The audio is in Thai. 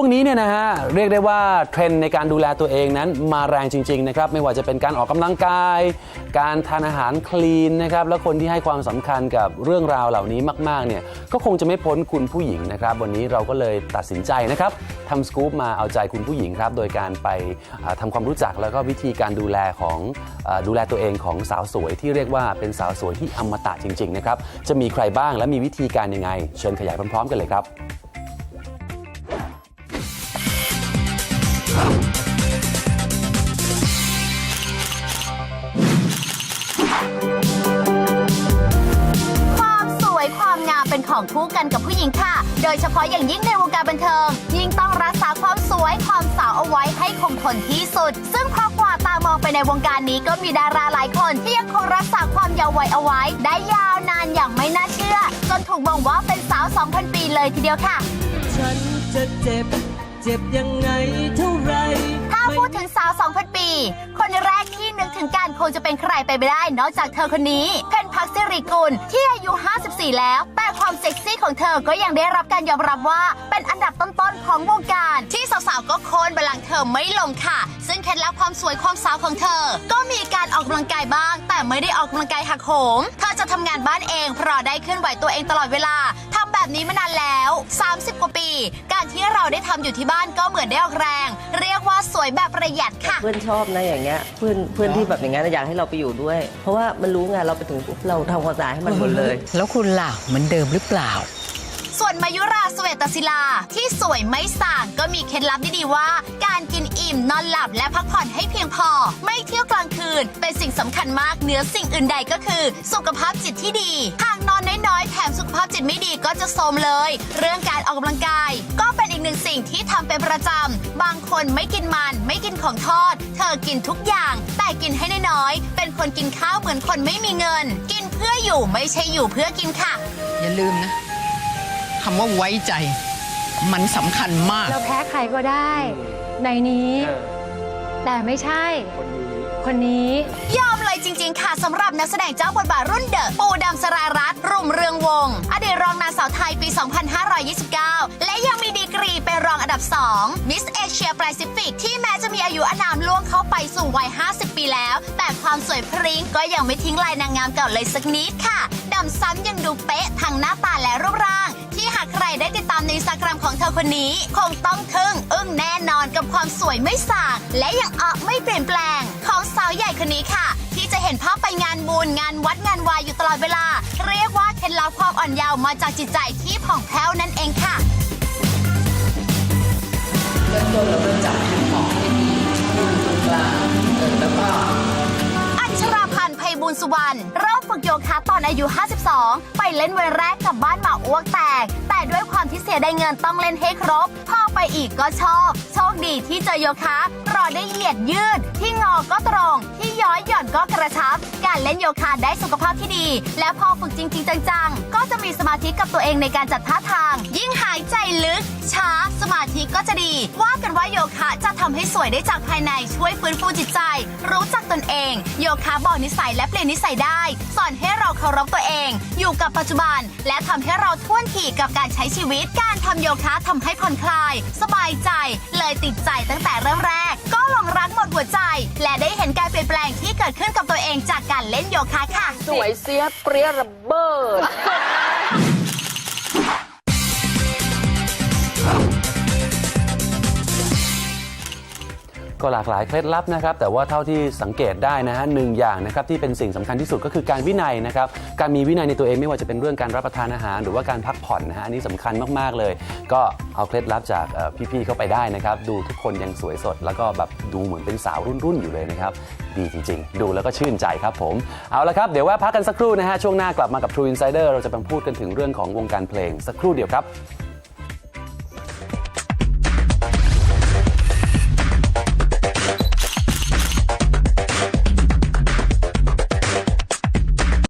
ช่วงนี้เนี่ยนะฮะเรียกได้ว่าเทรนด์ในการดูแลตัวเองนั้นมาแรงจริงๆนะครับไม่ว่าจะเป็นการออกกำลังกาย การทานอาหารคลีนนะครับแล้วคนที่ให้ความสำคัญกับเรื่องราวเหล่านี้มากๆเนี่ยก็คงจะไม่พ้นคุณผู้หญิงนะครับ วันนี้เราก็เลยตัดสินใจนะครับทำสกู๊ปมาเอาใจคุณผู้หญิงครับโดยการไปอ่าทำความรู้จักแล้วก็วิธีการดูแลของอดูแลตัวเองของสาวสวยที่เรียกว่าเป็นสาวสวยที่อมตะจริงๆนะครับจะมีใครบ้างและมีวิธีการยังไง เชิญขยายพร้อมๆ กันเลยครับ ของคู่กันกับผู้หญิงค่ะ โดยเฉพาะอย่างยิ่งในวงการบันเทิง ยิ่งต้องรักษาความสวยความสาวเอาไว้ให้คงทนที่สุด ซึ่งพอกว่าตามองไปในวงการนี้ก็มีดาราหลายคนที่ยังคงรักษาความเยาว์วัยเอาไว้ ได้ยาวนานอย่างไม่น่าเชื่อ จนถูกมองว่าเป็นสาว 2,000 ปีเลยทีเดียวค่ะ ฉันจะเจ็บ เจ็บยังไงเท่าไหรถ้าพูดถึงสาว 2,000 ปี คนแรกที่นึกถึงการคงจะเป็นใครไปไม่ได้ นอกจากเธอคนนี้ เพนพักสิริกุลที่อายุ 54 แล้ว แต่ความเซ็กซี่ของเธอก็ยังได้รับการยอมรับว่าเป็นอันดับต้นๆของวงการ ที่สาวๆก็โค่นบัลลังก์เธอไม่ลงค่ะ ซึ่งเคล็ดลับความสวยความสาวของเธอ ก็มีการออกกำลังกายบ้าง แต่ไม่ได้ออกกำลังกายหักโหมเธอจะทำงานบ้านเองเพราะได้เคลื่อนไหวตัวเองตลอดเวลา แบบนี้มานานแล้ว 30 กว่าปี การที่เราได้ทำอยู่ที่บ้านก็เหมือนได้ออกแรง เรียกว่าสวยแบบประหยัดค่ะ เพื่อนชอบนะอย่างเงี้ยเพื่อนเพื่อนที่แบบอย่างเงี้ยอยากให้เราไปอยู่ด้วย เพราะว่ามันรู้ไงเราไปถึงปุ๊บเราทำความสะอาดให้มันหมดเลย แล้วคุณล่ะเหมือนเดิมหรือเปล่า ส่วนมายุราสเวตศิลา ที่สวยไม่ส่างก็มีเคล็ดลับดีๆว่า การกินอิ่มนอนหลับและพักผ่อนให้เพียงพอ ไม่เที่ยวกลางคืน เป็นสิ่งสำคัญมากเหนือสิ่งอื่นใดก็คือ สุขภาพจิตที่ดีหากนอนน้อยๆแถมสุขภาพจิตไม่ดีก็จะโทรมเลย เรื่องการออกกำลังกาย ก็เป็นอีกหนึ่งสิ่งที่ทำเป็นประจำบางคนไม่กินมันไม่กินของทอด เธอกินทุกอย่าง แต่กินให้น้อยๆเป็นคนกินข้าวเหมือนคนไม่มีเงิน กินเพื่ออยู่ไม่ใช่อยู่เพื่อกินค่ะ อย่าลืมนะำว่าไว้ใจ มันสำคัญมาก เราแพ้ใครก็ได้ ในนี้ แต่ไม่ใช่ คนนี้ ยอมเลยจริง ๆ ค่ะสำหรับนักแสดงเจ้าบทบาทรุ่นเดอะปูดำสรารัตน์รุ่มเรืองวงศ์อดีตรองนางสาวไทยปี 2529 และยังมีดีกรีเป็นรองอันดับ2มิสเอเชียแปซิฟิกที่แม้จะมีอายุอานามล่วงเข้าไปสู่วัย 50 ปีแล้ว แต่ความสวยพริ้งก็ยังไม่ทิ้งลายนางงามเก่าเลยสักนิดค่ะดำซ้ำยังดูเป๊ะทั้งหน้าตาและรูปร่าง อคนนี้คงต้องทึ่งอึ้งแน่นอนกับความสวยไม่สางและยังเอะไม่เปลี่ยนแปลง ของสาวใหญ่คนนี้ค่ะ ที่จะเห็นภาพไปงานบุญงานวัดงานวายอยู่ตลอดเวลา เรียกว่าเคล็ดลับความอ่อนเยาว์มาจากจิตใจที่ผ่องแผ้วนั่นเองค่ะเริ่มต้นเราก็จับแผ่นของให้ดีดูตรงกลางแล้วก็อัชราพันธ์ไพบุญสุวรรณเริ่ม ฝึกโยคะตอนอายุ 52 ไปเล่นวันแรกกับบ้านหมาอ้วกแตก แต่ด้วยความที่เสียได้เงินต้องเล่นให้ครบ พอไปอีกก็ชอบ โชคดีที่เจอโยคะราะได้เหยียดยืด ที่งอก็ตรง ที่ย้อยหย่อนก็กระชับ การเล่นโยคะได้สุขภาพที่ดี และพอฝึกจริง ๆ จังๆ ก็จะมีสมาธิกับตัวเองในการจัดท่าทาง ยิ่งหายใจลึก ช้าสมาธิก็จะดี ว่ากันว่าโยคะจะทำให้สวยได้จากภายในช่วยฟื้นฟูจิตใจ รู้จักตนเอง โยคะบอกนิสัยและเปลี่ยนนิสัยได้สอนให้เราเคารพตัวเอง อยู่กับปัจจุบัน และทำให้เราท่วนทีกับการใช้ชีวิต การทำโยคะทำให้ผ่อนคลาย สบายใจ เลยติดใจตั้งแต่เริ่มแรก ก็หลงรักหมดหัวใจ และได้เห็นการเปลี่ยนแปลงที่เกิดขึ้นกับตัวเองจากการเล่นโยคะค่ะ สวยเสียเปรี้ยระเบิด ก็หลากหลายเคล็ดลับนะครับ แต่ว่าเท่าที่สังเกตได้นะฮะหนึ่งอย่างนะครับที่เป็นสิ่งสำคัญที่สุดก็คือการวินัยนะครับการมีวินัยในตัวเองไม่ว่าจะเป็นเรื่องการรับประทานอาหาร หรือว่าการพักผ่อนนะฮะอันนี้สำคัญมากๆเลย ก็เอาเคล็ดลับจากพี่ๆเข้าไปได้นะครับ ดูทุกคนยังสวยสด แล้วก็แบบดูเหมือนเป็นสาวรุ่นๆอยู่เลยนะครับดีจริง ๆ ดูแล้วก็ชื่นใจครับผม เอาละครับเดี๋ยวว่าพักกันสักครู่นะฮะช่วงหน้ากลับมากับ True Insider เราจะมาพูดกันถึงเรื่องของวงการเพลงสักครู่เดียวครับ